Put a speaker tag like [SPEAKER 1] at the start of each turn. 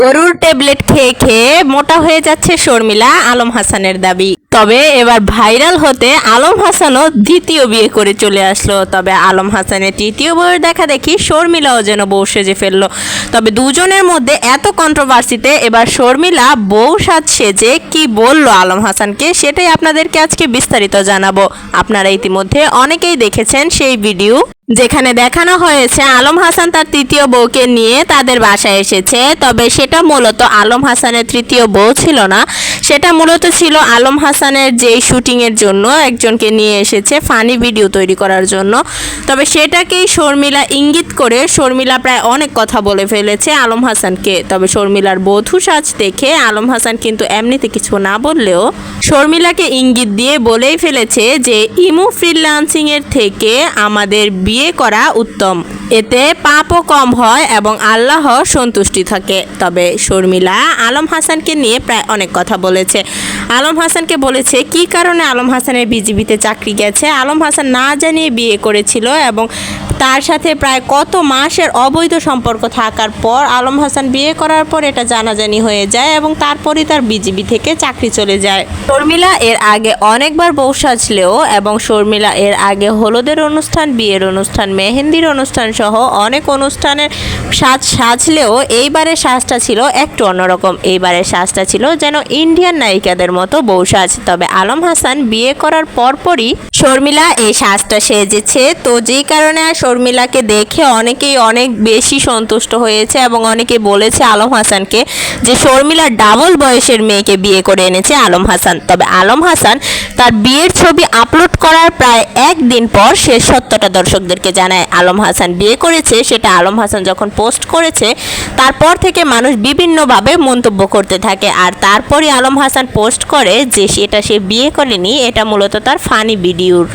[SPEAKER 1] গরুর ট্যাবলেট খেয়ে খেয়ে মোটা হয়ে যাচ্ছে শর্মিলা আলম হাসানের দাবি। তবে এবার ভাইরাল হতে আলম হাসানও দ্বিতীয় বিয়ে করে চলে আসলো। তবে আলম হাসানের তৃতীয় বউয়ের দেখা দেখি শর্মিলাও যেন বউ সেজে ফেলল। তবে দুজনের মধ্যে এত কন্ট্রোভার্সিতে এবার শর্মিলা বউ সাজ সেজে কি বলল আলম হাসানকে সেটাই আপনাদেরকে আজকে বিস্তারিত জানাব। আপনারা ইতিমধ্যে অনেকেই দেখেছেন সেই ভিডিও। যেখানে দেখানো হয়েছে আলম হাসান তার তৃতীয় বউকে নিয়ে তাদের বাসায় এসেছে, তবে সেটা মূলত আলম হাসানের তৃতীয় বউ ছিল না। সেটা মূলত ছিল আলম হাসানের যেই শুটিংয়ের জন্য একজনকে নিয়ে এসেছে ফানি ভিডিও তৈরি করার জন্য। তবে সেটাকেই শর্মিলা ইঙ্গিত করে শর্মিলা প্রায় অনেক কথা বলে ফেলেছে আলম হাসানকে। তবে শর্মিলার বধূ সাজ দেখে আলম হাসান কিন্তু এমনিতে কিছু না বললেও শর্মিলাকে ইঙ্গিত দিয়ে বলেই ফেলেছে যে ইমু ফ্রিল্যান্সিং এর থেকে আমাদের বিয়ে করা উত্তম। এতে পাপও কম হয় এবং আল্লাহ সন্তুষ্টি থাকে। তবে শর্মিলা আলম হাসানকে নিয়ে প্রায় অনেক কথা বলেছে। আলম হাসানকে বলেছে, কি কারণে আলম হাসানের বিজিবিতে চাকরি গেছে? আলম হাসান না জানিয়ে বিয়ে করেছিল এবং তার সাথে প্রায় কত মাসের অবৈধ সম্পর্ক থাকার পর আলম হাসান বিয়ে করার পর এটা জানাজানি হয়ে যায় এবং তারপরই তার বিজিবি থেকে চাকরি চলে যায়। শর্মিলা এর আগে অনেকবার বউ সাজলেও এবং শর্মিলা এর আগে হলুদের অনুষ্ঠান, বিয়ের অনুষ্ঠান, মেহেন্দির অনুষ্ঠান সহ অনেক অনুষ্ঠানের সাজ সাজলেও এইবারের সাজটা ছিল একটু অন্যরকম। এইবারের সাজটা ছিল যেন ইন্ডিয়ান নায়িকাদের মতো বউ সাজ। তবে আলম হাসান বিয়ে করার পরপরই শর্মিলা এই সাজটা সেজেছে। তো যেই কারণে আর শর্মিলাকে দেখে অনেকেই অনেক বেশি সন্তুষ্ট হয়েছে এবং অনেকে বলেছে আলম হাসানকে যে শর্মিলা ডাবল বয়সের মেয়েকে বিয়ে করে এনেছে আলম হাসান। তবে আলম হাসান তার বিয়ের ছবি আপলোড করার প্রায় একদিন পর সে সত্যটা দর্শকদেরকে জানায়। আলম হাসান বিয়ে করেছে, সেটা আলম হাসান যখন পোস্ট করেছে, তারপর থেকে মানুষ বিভিন্নভাবে মন্তব্য করতে থাকে। আর তারপরই আলম হাসান পোস্ট করে যে সেটা সে বিয়ে করেনি, এটা মূলত তার ফানি ভিডিওর